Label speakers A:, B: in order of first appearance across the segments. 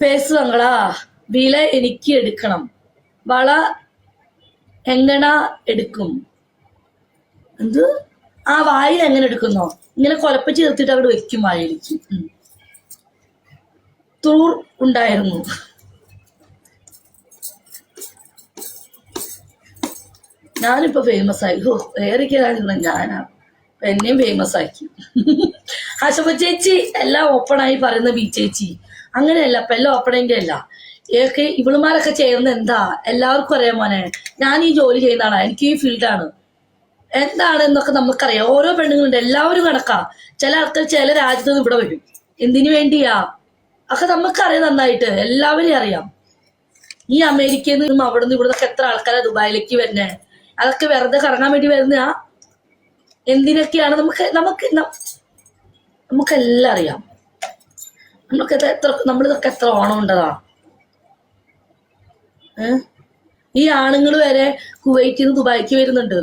A: പേസുവങ്ങളാ വില എനിക്ക് എടുക്കണം. വള എങ്ങന എടുക്കും? എന്ത്? ആ വായിൽ എങ്ങനെ എടുക്കുന്നോ? ഇങ്ങനെ കൊലപ്പ് ചേർത്തിട്ട് അവിടെ വെക്കും വായിലേക്ക്. തൂർ ഉണ്ടായിരുന്നു. ഞാനിപ്പോ ഫേമസ് ആയി. ഓ ഏറെ ഞാനാണ് എന്നെയും ഫേമസ് ആക്കി. ആശപ്പ ചേച്ചി എല്ലാം ഓപ്പൺ ആയി പറയുന്ന ബി ചേച്ചി. അങ്ങനെയല്ല ഇപ്പൊ എല്ലാം ഓപ്പണിന്റെ അല്ല ഏക്കെ ഇവളുമാരൊക്കെ ചെയ്യുന്ന എന്താ? എല്ലാവർക്കും അറിയാം മോനെ. ഞാൻ ഈ ജോലി ചെയ്യുന്നതാണ്. എനിക്ക് ഈ ഫീൽഡാണ് എന്താണ് എന്നൊക്കെ നമുക്കറിയാം. ഓരോ പെണ്ണുങ്ങളുണ്ട്. എല്ലാവരും കണക്കാ. ചില ആൾക്കാർ ചില രാജ്യത്ത് നിന്ന് ഇവിടെ വരും. എന്തിനു വേണ്ടിയാ? ഒക്കെ നമുക്കറിയാം നന്നായിട്ട്. എല്ലാവരെയും അറിയാം. ഈ അമേരിക്കയിൽ നിന്നും അവിടെ നിന്ന് ഇവിടെ എത്ര ആൾക്കാരാണ് ദുബായിലേക്ക് വരുന്നേ? അതൊക്കെ വെറുതെ കറങ്ങാൻ വേണ്ടി വരുന്ന എന്തിനൊക്കെയാണ് നമുക്ക് നമുക്ക് നമുക്കെല്ലാം അറിയാം. ഇത് എത്ര നമ്മളിതൊക്കെ എത്ര ഓണം ഉണ്ടതാ? ഈ ആണുങ്ങൾ വരെ കുവൈറ്റിൽ നിന്ന് ദുബായിക്ക് വരുന്നുണ്ട്.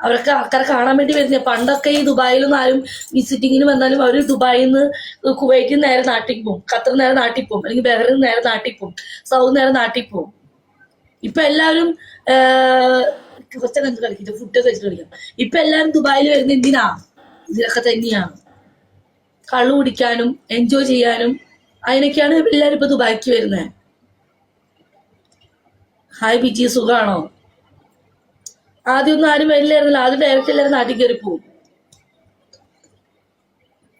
A: അവരൊക്കെ ആൾക്കാരെ കാണാൻ വേണ്ടി വരുന്നേ. പണ്ടൊക്കെ ഈ ദുബായിലൊന്നും ആരും വിസിറ്റിങ്ങിന് വന്നാലും അവർ ദുബായിൽ നിന്ന് കുവൈറ്റിൽ നേരെ നാട്ടിൽ പോകും ഖത്തർ നേരെ നാട്ടിൽ പോകും അല്ലെങ്കിൽ ബഹ്റിൻ നേരെ നാട്ടിൽ പോകും സൗദി നേരെ നാട്ടിൽ പോകും ഇപ്പൊ എല്ലാവരും കുറച്ചൊക്കെ എന്ത് കളിക്കും. ഒക്കെ വെച്ചിട്ട് കളിക്കാം. ഇപ്പൊ എല്ലാരും ദുബായിൽ വരുന്ന എന്തിനാ? ഇതിലൊക്കെ തന്നെയാണ്. കള്ളു കുടിക്കാനും എൻജോയ് ചെയ്യാനും അതിനൊക്കെയാണ് എല്ലാരും ഇപ്പൊ ദുബായിക്ക് വരുന്നത് ഹായ് ബിജി സുഖാണോ? ആദ്യമൊന്നും ആരും വരില്ലായിരുന്നില്ല. ആദ്യം ഡയറക്റ്റ് എല്ലാവരും നാട്ടിൽ കയറി പോകും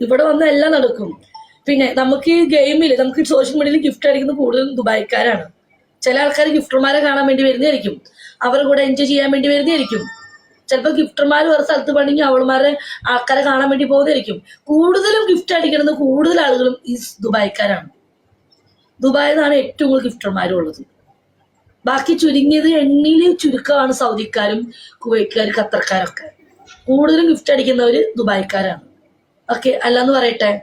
A: ഇവിടെ വന്ന എല്ലാം നടക്കും. പിന്നെ നമുക്ക് ഈ ഗെയിമിൽ നമുക്ക് സോഷ്യൽ മീഡിയയിൽ ഗിഫ്റ്റ് അടിക്കുന്നത് കൂടുതലും ദുബായിക്കാരാണ്. ചില ആൾക്കാർ ഗിഫ്റ്റർമാരെ കാണാൻ വേണ്ടി വരുന്നതായിരിക്കും. അവരുടെ കൂടെ എൻജോയ് ചെയ്യാൻ വേണ്ടി വരുന്നതായിരിക്കും. ചിലപ്പോൾ ഗിഫ്റ്റർമാർ വേറെ സ്ഥലത്ത് പണിഞ്ഞു അവളുമാരെ ആൾക്കാരെ കാണാൻ വേണ്ടി പോകുന്നതായിരിക്കും. കൂടുതലും ഗിഫ്റ്റ് അടിക്കുന്നത് കൂടുതൽ ആളുകളും ഈ ദുബായ്ക്കാരാണ്. ദുബായിൽ നിന്നാണ് ഏറ്റവും കൂടുതൽ ഗിഫ്റ്റർമാരും ഉള്ളത്. ബാക്കി ചുരുങ്ങിയത് എണ്ണിയിൽ ചുരുക്കമാണ് സൗദിക്കാരും കുവൈക്കാരും ഖത്തർക്കാരൊക്കെ. കൂടുതലും ഗിഫ്റ്റ് അടിക്കുന്നവര് ദുബായ്ക്കാരാണ്. ഓക്കെ അല്ലാന്ന് പറയട്ടെ?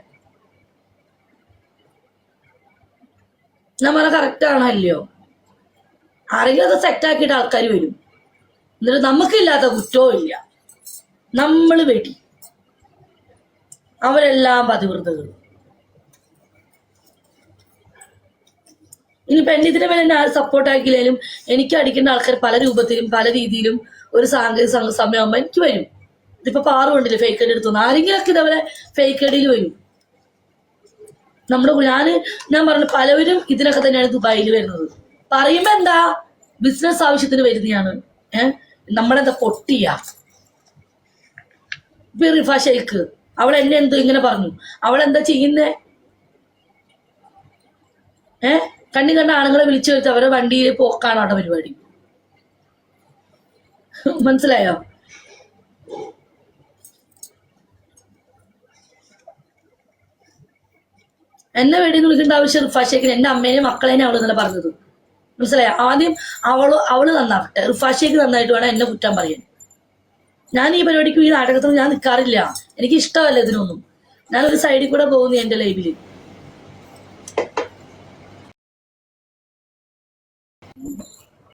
A: പറഞ്ഞ കറക്റ്റ് ആണോ ആരെങ്കിലും അത് സെറ്റ് ആക്കിയിട്ട് ആൾക്കാർ വരും. എന്നിട്ട് നമുക്കില്ലാത്ത കുറ്റവും ഇല്ല നമ്മൾ വെടി. അവരെല്ലാം പതിവൃതകൾ ഇനി പെണ്ണിതിനെ മേലെ എന്നെ സപ്പോർട്ട് ആക്കിയില്ലെങ്കിലും എനിക്ക് അടിക്കേണ്ട ആൾക്കാർ പല രൂപത്തിലും പല രീതിയിലും ഒരു സാങ്കേതിക സമയമാകുമ്പോൾ എനിക്ക് വരും. ഇതിപ്പോ പാറു കൊണ്ടില്ല ഫേക്ക് ഐഡി എടുത്തു ആരെങ്കിലൊക്കെ ഇതേപോലെ ഫേക്ക് ഐഡിയിൽ വരും. നമ്മുടെ ഞാൻ ഞാൻ പറഞ്ഞു പലവരും ഇതിനൊക്കെ തന്നെയാണ് ദുബായിൽ വരുന്നത്. പറയുമ്പോ എന്താ? ബിസിനസ് ആവശ്യത്തിന് വരുന്നതാണ്. ഏഹ് നമ്മളെന്താ പൊട്ടിയ? ഇപ്പൊ റിഫ അവൾ എന്നെ എന്തോ ഇങ്ങനെ പറഞ്ഞു? അവൾ എന്താ ചെയ്യുന്നേ? ഏ? കണ്ണി കണ്ട ആണുങ്ങളെ വിളിച്ചു വരുത്തി അവരെ വണ്ടിയിൽ പോക്കാണ് അവിടെ പരിപാടി. മനസ്സിലായോ? എന്നെ വേണ്ടി വിളിക്കേണ്ട ആവശ്യം റിഫാഷേക്കിന് എന്റെ അമ്മേനെയും മക്കളേനെയും അവൾ ഇന്നലെ പറഞ്ഞത്. മനസ്സിലായോ? ആദ്യം അവൾ അവൾ നന്നാവട്ടെ. റിഫാഷേക്ക് നന്നായിട്ട് വേണം എന്നെ കുറ്റം പറയാൻ. ഞാൻ ഈ പരിപാടിക്ക് ഈ നാടകത്തിൽ ഞാൻ നിൽക്കാറില്ല എനിക്ക് ഇഷ്ടമല്ല ഇതിനൊന്നും. ഞാനൊരു സൈഡിൽ കൂടെ പോകുന്നു എന്റെ ലൈഫിൽ